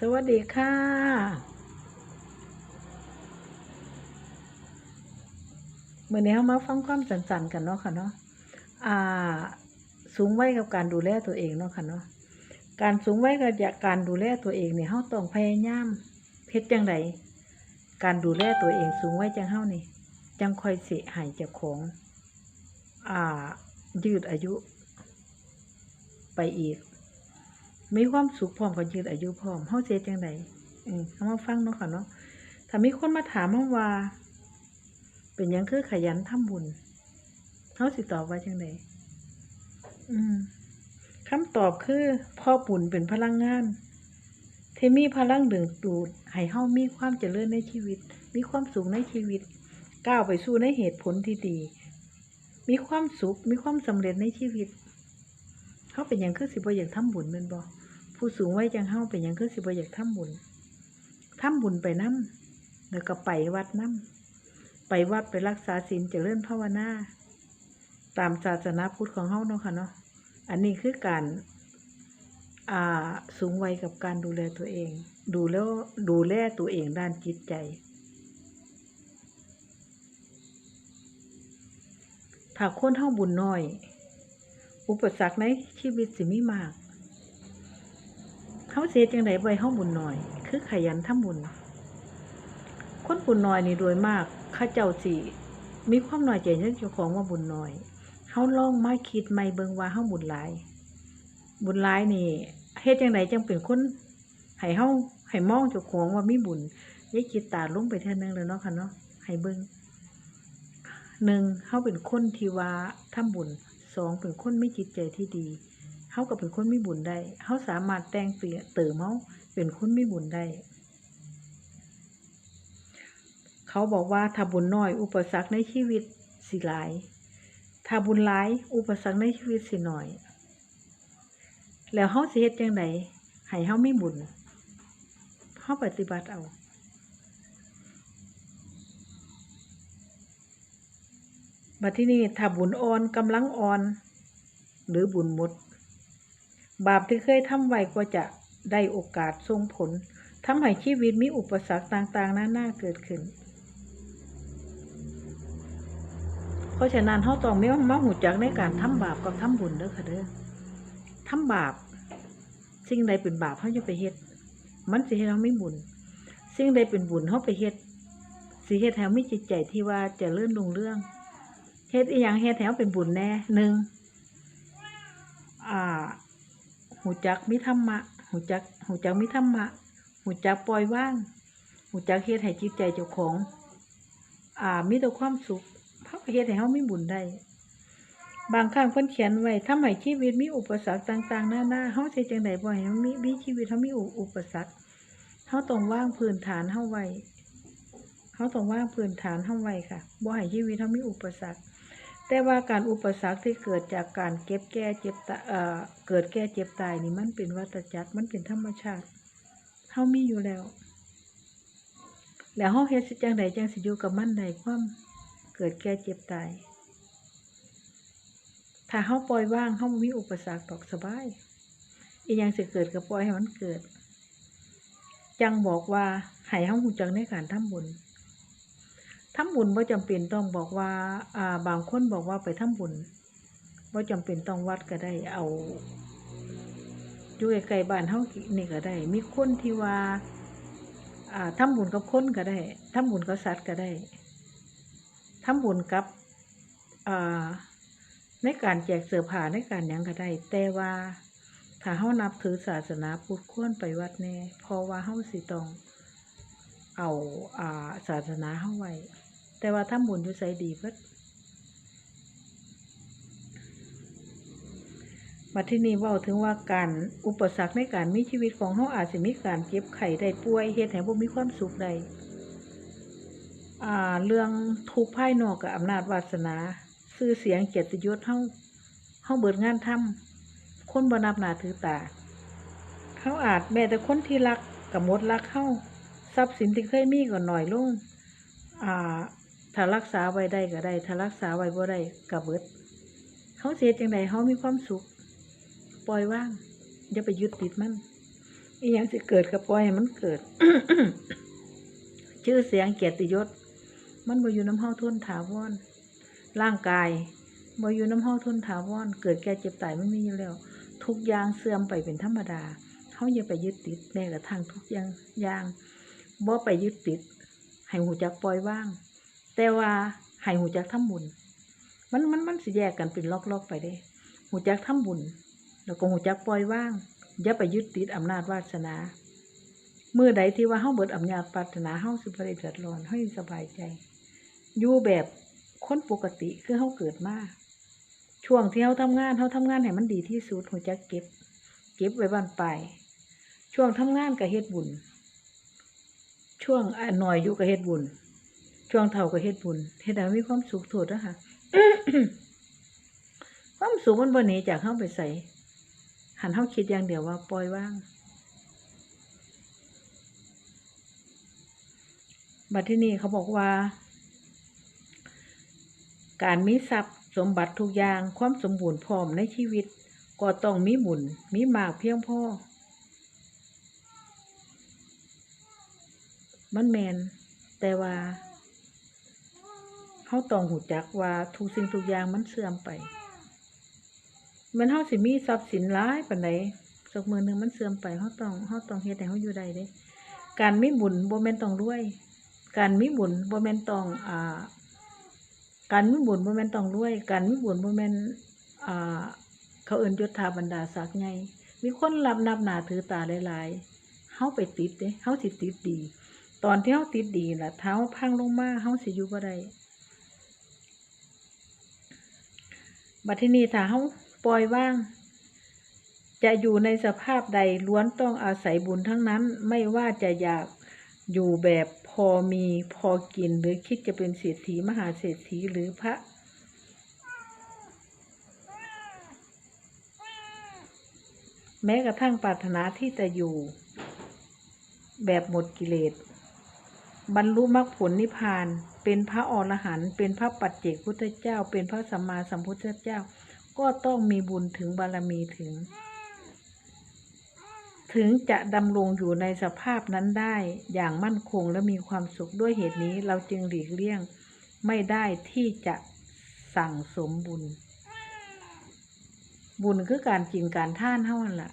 สวัสดีค่ะ เมื่อนี้เรามาฟังความสันๆกันเนาะค่ะเนาะ อ่า สูงไวัยกับการดูแลตัวเองเนาะค่ะเนาะ การสูงไวัยกับการดูแลตัวเองเนี่ยเราต้องพยายามเฮ็ดจังไดการดูแลตัวเองสูงไวัยจังเฮานี่ จังคอยเสิให้เจ้าของ อ่า ยืดอายุ ไปอีก มีความสุขพร้อมกับยืดอายุพร้อมเฮาเฮ็ดจังไดอืมเอามาฟังเนาะค่ะเนาะถ้ามีคนมาถามเฮาว่า เป็นหยังคือขยันทำบุญเฮาสิตอบว่าจังไดอืมคำตอบคือพ่อบุญเป็นพลังงานที่มีพลังดึงดูดให้เฮามีความเจริญในชีวิต มีความสุขในชีวิต ก้าวไปสู่ในเหตุผลที่ดี มีความสุข มีความสำเร็จในชีวิตเฮาเป็นหยังคือสิบ่อยากทำบุญแม่นบ่ ผู้สูงวัยจังเฮาเป็นหยังคือสิบ่อยากทำบุญทำบุญไปนํแล้วก็ไปวัดนํไปวัดไปรักษาศีลเจริญภาวนาตามศาสนาพุทธของเฮาเนาะค่ะเนาะอันนี้คือการอ่าสูงวัยกับการดูแลตัวเอง ดูแล้วดูแลตัวเองด้านจิตใจ ถ้าคนเฮาบุญน้อย อุปสรรคในชีวิตสิมีมาก เขาเสียจังไดบ่ให้เฮาบุญหน้อย คือขยันทำบุญ คนบุญหน้อยนี่โดยมากข้าเจ้าสิมีความหน้อยใจในเจ้าของว่าบุญหน้อยเฮาลองมาคิดใหม่เบิ่งว่าเฮาบุญหลาย บุญหลายนี่เฮ็ดจังไดจังเป็นคนให้เฮาให้มองเจ้าของว่ามีบุญอย่าคิดตาลงไปเท่านึงเลยเนาะค่ะเนาะให้เบิ่งหนึ่งเฮาเป็นคนที่ว่าทำบุญสองเป็นคนมีจิตใจที่ดี เฮาก็เป็นคนมีบุญได้เฮาสามารถแต่งเปลี่ยนเติมเฮาเป็นคนมีบุญได้ เขาบอกว่าถ้าบุญน้อย อุปสรรคในชีวิตสิหลาย ถ้าบุญหลาย อุปสรรคในชีวิตสิน้อย แล้วเฮาสิเฮ็ดจังไดให้เฮาไมีบุญเฮาปฏิบัติเอาบัดที่นี้ถ้าบุญอ่อนกำลังอ่อน หรือบุญหมด บาปที่เคยทำไว้ก็จะได้โอกาสส่งผลทำให้ชีวิตมีอุปสรรคต่างๆนานาเกิดขึ้น เพราะฉะนั้นเฮาต้องไมีมาหูจักในการทำบาปกับทำบุญเด้อค่ะเด้อทำบาป สิ่งใดเป็นบาปเฮาจะไปเฮ็ด มันสิเฮ็ดให้เราไม่บุญ สิ่งใดเป็นบุญเฮาไปเฮ็ดสิเฮ็ดให้เรามีจิตใจที่ว่าจะเลื่อนลงเรื่องเฮ็ดอีหยังเฮ็ดให้เราเป็นบุญแน่หนึ่งอ่า หูจักมีธรรมะหูจักหูจักมีธรรมะหูจักปล่อยว่างหูจักเฮ็ดให้จิตใจเจ้าของ อ่ามีแต่ความสุขเฮาก็เฮ็ดให้เฮามีบุญได้ บางครั้งเพิ่นเขียนไว้ทำให้ชีวิตมีอุปสรรคต่าง ๆ หน้าหน้าเฮาสิจังได๋บ่ให้มันมีมีชีวิตเฮามีอุอุปสรรคเฮาต้องวางพื้นฐานเฮาไว้เฮาต้องวางพื้นฐานเฮาไว้ค่ะบ่ให้ชีวิตเฮามีอุปสรรค แต่ว่าการอุปสรรคที่เกิดจากการเก็บแก่เจ็บตายเอ่อเกิดแก่เจ็บตายนี่มันเป็นวัฏจักรมันเป็นธรรมชาติเฮามีอยู่แล้ว แล้วเฮาเฮ็ดสิจังไดจังสิอยู่กับมันได้ความเกิดแก่เจ็บตาย ถ้าเฮาปล่อยว่างเฮาบ่มีอุปสรรคดอกสบาย อีหยังสิเกิดก็ปล่อยให้มันเกิด จังบอกว่าให้เฮาฮู้จักในการทำบุญ ทำบุญบ่จำเป็นต้องบอกว่า อ่า บางคนบอกว่าไปทำบุญบ่จำเป็นต้องวัดก็ได้ เอาอยู่ใกลๆบ้านเฮานี่ก็ได้ มีคนที่ว่า อ่าทำบุญกับคนก็ได้ทำบุญกับสัตว์ก็ได้ทำบุญกับ อ่า ในการแจกเสื้อผ้าในการหยังก็ได้ แต่ว่าถ้าเฮานับถือศาสนาพุทธควรไปวัดแน่เพราะว่าเฮาสิต้องเอาอาศาสนาเฮาไว้ แต่ว่าทำบุญอยู่ไสดีเพิ่นบัดที่นี้ว้าถึงว่าการอุปสรรคในการมีชีวิตของเฮาอาจสิมีการเจ็บไข้ได้ป่วยเฮ็ดให้บ่มีความสุขได้อ่าเรื่องทุกข์ภายนอกกับอำนาจวาสนาชื่อเสียงเกียรติยศเฮาเฮาเบิดงานทำคนบนับหนาถือตาเฮาอาจแม้แต่คนที่รักก็หมดรักเฮาทรัพย์สินที่เคยมีก็น้อยลงอ่า ถ้ารักษาไว้ได้ก็ได้ ถ้ารักษาไว้บ่ได้ก็เบิดเฮาสิเฮ็ดจังไดเฮามีความสุข ปล่อยว่าง อย่าไปยึดติดมันอีหยังสิเกิดก็ปล่อยให้มันเกิด ชื่อเสียงเกียรติยศ มันบ่อยู่น้ำเฮาทนถาวร ร่างกายบ่อยู่น้ำเฮาทนถาวร เกิดแก่เจ็บตายมันมีอยู่แล้ว ทุกอย่างเสื่อมไปเป็นธรรมดาเฮาอย่าไปยึดติดแม้กระทั่งทุกอย่างอย่างบ่ไปยึดติด ให้หูจักปล่อยว่าง แต่ว่าให้หูจักทำบุญ มันมันมันสิแยกกันเป็นล็อกๆไปเด้หูจักทำบุญ แล้วก็หูจักปล่อยว่างอย่าไปยึดติดอำนาจวาสนาเมื่อใดที่ว่าเฮาเบิดอำนาจปรารถนาเฮาสิบ่ได้เดือดร้อนเฮาสบายใจ อยู่แบบคนปกติคือเฮาเกิดมาช่วงที่เฮาทำงานเฮาทำงานให้มันดีที่สุดหูจักเก็บ เก็บไว้บ้านปลายช่วงทำงานก็เฮ็ดบุญ ช่วงหน่อยอยู่ก็เฮ็ดบุญ ช่วงเฒ่าก็เฮ็ดบุญเฮ็ดให้มีความสุขโทษนะคะความสุขมันบ่หนีจากเฮาไปใส่หันเฮาคิดอย่างเดียวว่าปล่อยว่าง บัดที่นี่เขาบอกว่า การมีทรัพย์สมบัติทุกอย่างความสมบูรณ์พร้อมในชีวิต ก็ต้องมีบุญมีมากเพียงพอมันแมนแต่ว่า เขาต้องหูจักว่าทุกสิ่งทุกอย่างมันเสื่อมไปมันเขาสิมีทรัพย์สินหลายปานใดสักมือหนึงมันเสื่อมไปเขาต้องเขาต้องเฮ็ดให้เขาอยู่ได้เด้ การมีบุญบ่แม่นต้องรวย การมีบุญบ่แม่นต้องอ่า การมีบุญบ่แม่นต้องรวย การมีบุญบ่แม่นอ่า เขาเอิ้นยศถาบรรดาศักดิ์ใหญ่มีคนรับนับหน้าถือตาหลายๆเฮาไปติดเด้เฮาสิติดดี ตอนที่เฮาติดดีล่ะเท้าพังลงมาเฮาสิอยู่บ่ได้ บัดทีนี้ถ้าเฮาปล่อยว่าง จะอยู่ในสภาพใดล้วนต้องอาศัยบุญทั้งนั้น ไม่ว่าจะอยากอยู่แบบพอมีพอกินหรือคิดจะเป็นเศรษฐีมหาเศรษฐีหรือพระแม้กระทั่งปรารถนาที่จะอยู่แบบหมดกิเลส บรรลุมรรคผลนิพพาน เป็นพระอรหันต์เป็นพระปัจเจกพุทธเจ้า เป็นพระสัมมาสัมพุทธเจ้า ก็ต้องมีบุญถึงบารมีถึง ถึงจะดำรงอยู่ในสภาพนั้นได้อย่างมั่นคงและมีความสุขด้วยเหตุนี้เราจึงหลีกเลี่ยงไม่ได้ที่จะสั่งสมบุญ บุญคือการกินการท่านเท่านั้นแหละ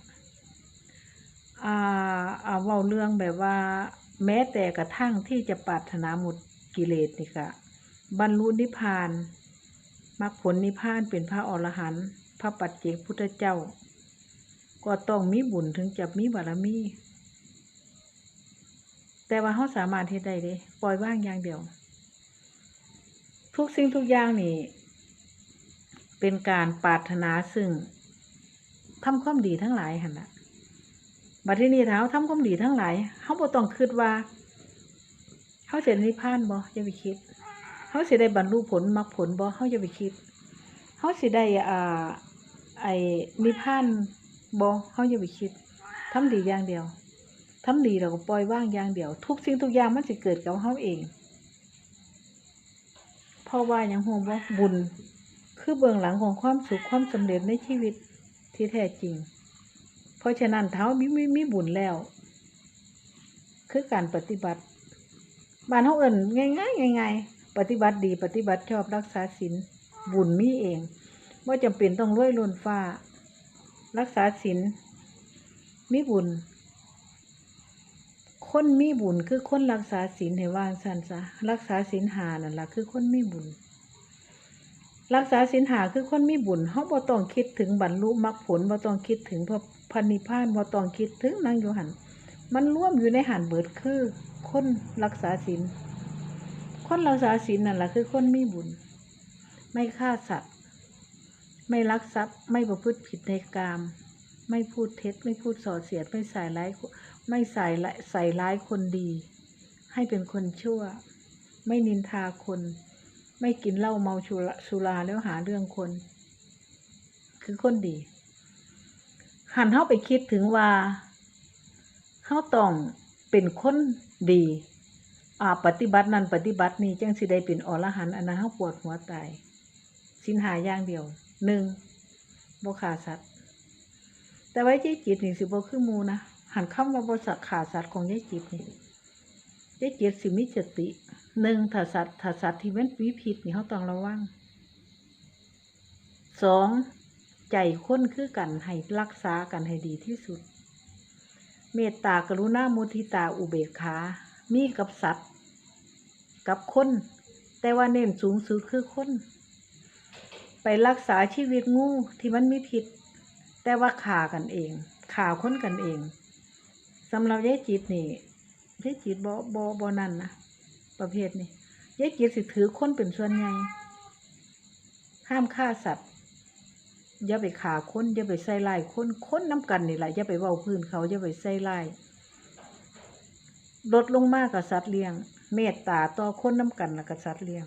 อ่าเว้าเรื่องแบบว่า แม้แต่กระทั่งที่จะปรารถนาหมดกิเลสนี่ก็บรรลุนิพพานมรรคผลนิพพานเป็นพระอรหันต์พระปัจเจกพุทธเจ้า ก็ต้องมีบุญถึงจะมีบารมี แต่ว่าเขาสามารถเฮ็ดได้เด้ปล่อยวางอย่างเดียว ทุกสิ่งทุกอย่างนี่เป็นการปรารถนาซึ่งทำความดีทั้งหลายหันน่ะ บัดทีนี้ถ้าทำความดีทั้งหลายเฮาบ่ต้องคิดว่าเฮาเสิได้นิพพานบ่อย่าไปคิดเฮาเสิได้บรรลุผลมรรคผลบ่เฮาอย่าไปคิดเฮาเสิได้อ่าไอ้นิพพานบ่เฮาอย่าไปคิดทำดีอย่างเดียวทำดีแล้วก็ปล่อยว่างอย่างเดียว ทุกสิ่งทุกอย่างมันสิเกิดกับเฮาเองเพราะว่าหยังฮู้บ่บุญคือเบื้องหลังของความสุขความสำเร็จในชีวิตที่แท้จริง เพราะฉะนั้นเท้ามีมีมีบุญแล้ว คือการปฏิบัติบ้านเฮาเอิ้นง่ายง่ายปฏิบัติดีปฏิบัติชอบรักษาศีลบุญมีเองบ่จำเป็นต้องรวยล้นฟ้า รักษาศีลมีบุญ คนมีบุญคือคนรักษาศีลให้ว่างซันซะรักษาศีลหานั่นล่ะคือคนมีบุญ รักษาศีลหาคือคนมีบุญเฮาบ่ต้องคิดถึงบรรลุมรรคผลบ่ต้องคิดถึงพระพันิพานบ่ต้องคิดถึงนางอยู่หันมันร่วมอยู่ในหันเบิดคือ คนรักษาศีลคนรักษาศีลนั่นแหละคือคนมีบุญ ไม่ฆ่าสัตว์ ไม่ลักทรัพย์ ไม่ประพฤติผิดในกาม ไม่พูดเท็จ ไม่พูดส่อเสียด ไม่ใส่ร้ายไม่ใส่ใส่ร้ายคนดี ให้เป็นคนชั่ว ไม่นินทาคน ไม่กินเหล้าเมาสุราสุราแล้วหาเรื่องคน คือคนดี หันเข้าไปคิดถึงว่าเขาต้องเป็นคนดีอ่าปฏิบัตินั้นปฏิบัตินี้จังสิได้เป็นอรหันต์อันนั้นเขาปวดหัวตายสินหาอย่างเดียวหนึ่งบ่ขาสัตว์แต่ไว้ที่จิตนี่สิบ่คือมูนะหันคำว่าบ่สักขาสัตว์ของยายจิตนี่ยายจิตสิมีสติ หนึ่งถ้าสัตว์ถ้าสัตว์ที่มันมีพิษนี่เฮาต้องระวังสองใจค้นคือกันให้รักษากันให้ดีที่สุด เมตตากรุณามุทิตาอุเบกขามีกับสัตว์ กับคนแต่ว่าเน้นสูงสุดคือคน ไปรักษาชีวิตงูที่มันมีพิษแต่ว่าขากันเองข่าค้นกันเองสำหรับยายจิตนี่ยายจิตบ่บ่บ่นั่นนะ ประเภทนี้ยายจิตสิถือคนเป็นส่วนใหญ่ห้ามฆ่าสัตว์อย่าไปขาคนอย่าไปใส่ลายคนคนน้ำกันนี่แหละอย่าไปเว้าพื้นเขาอย่าไปใส่ลายลดลงมากกับสัตว์เลี้ยง เมตตาต่อคนน้ำกันแล้วกับสัตว์เลี้ยง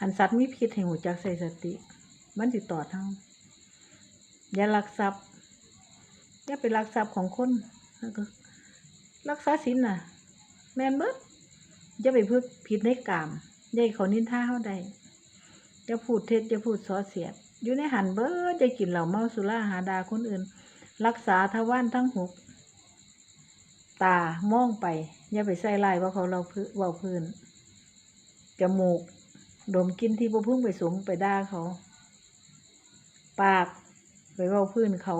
หันสัตว์มีพิษให้หูจักใส่สติ มันติดต่อเท่าอย่าลักทรัพย์อย่าไปลักทรัพย์ของคนแล้วก็รักษาศีลน่ะ แม่นเบิด อย่าไปพูดผิดในกามอย่าเขานินท่าเขาใดอย่าพูดเท็จอย่าพูดส่อเสียด อยู่ในหันเบิดจะกินเหล่าเมาสุราหาดาคนอื่น รักษาทวารทั้งหกตามองไป อย่าไปใส่ลายว่าเขาเราพื้นเว่าพื้นจมูก ดมกินที่บ่พึ่งไปสมไปด่าเขา ปากไปเว่าพื้นเขา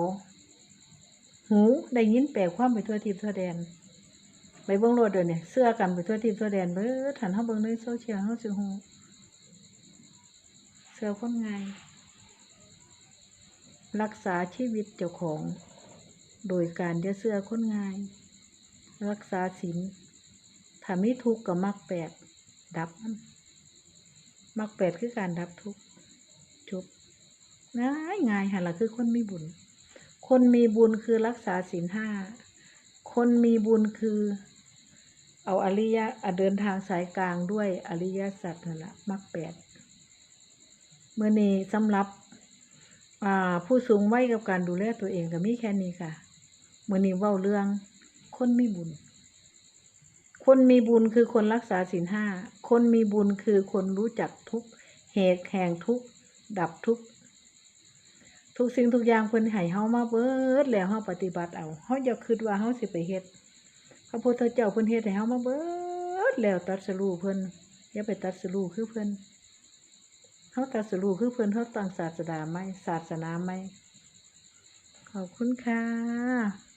หูได้ยินแปลความไปทั่วทิพย์ทั่วแดน ไปเบิ่งโลดเดี๋ยวนี้เสื้อกันไปทั่วทิพย์ทั่วแดนเบิดหันเฮาเบิ่งในโซเชียลเฮาสิฮู้เสื้อคนไงรักษาชีวิตเจ้าของ โดยการอย่าเสื้อคนงาย รักษาศีลถ้ามีทุกข์ก็มักแปด ดับมันมักแปดคือการดับทุกข์จบง่ายง่ายหันละคือคนมีบุญ คนมีบุญคือรักษาศีลห้า คนมีบุญคือ เอาอริยะเดินทางสายกลางด้วยอริยสัจนั่นแหละมักแปดเมื่อนี้สำหรับผู้สูงวัยกับการดูแลตัวเองก็มีแค่นี้ค่ะเมื่อนี้เว้าเรื่อง คนมีบุญ คนมีบุญคือคนรักษาศีลห้า คนมีบุญคือคนรู้จักทุกเหตุแห่งทุกดับทุกทุกสิ่งทุกอย่างเพิ่นให้เฮามาเบิดแล้วเฮาปฏิบัติเอาเฮาอย่าคิดว่าเฮาสิไปเฮ็ด ระพุทธเจ้าเพิ่นเฮ็ดให้เฮามาเบิดแล้วตัดสรู้เพิ่นอย่าไปตัดสรู้คือเพิ่นเฮาตัดสรู้คือเพิ่นเฮาตั้งศาสดาไหมศาสนาไหมขอบคุณค่ะ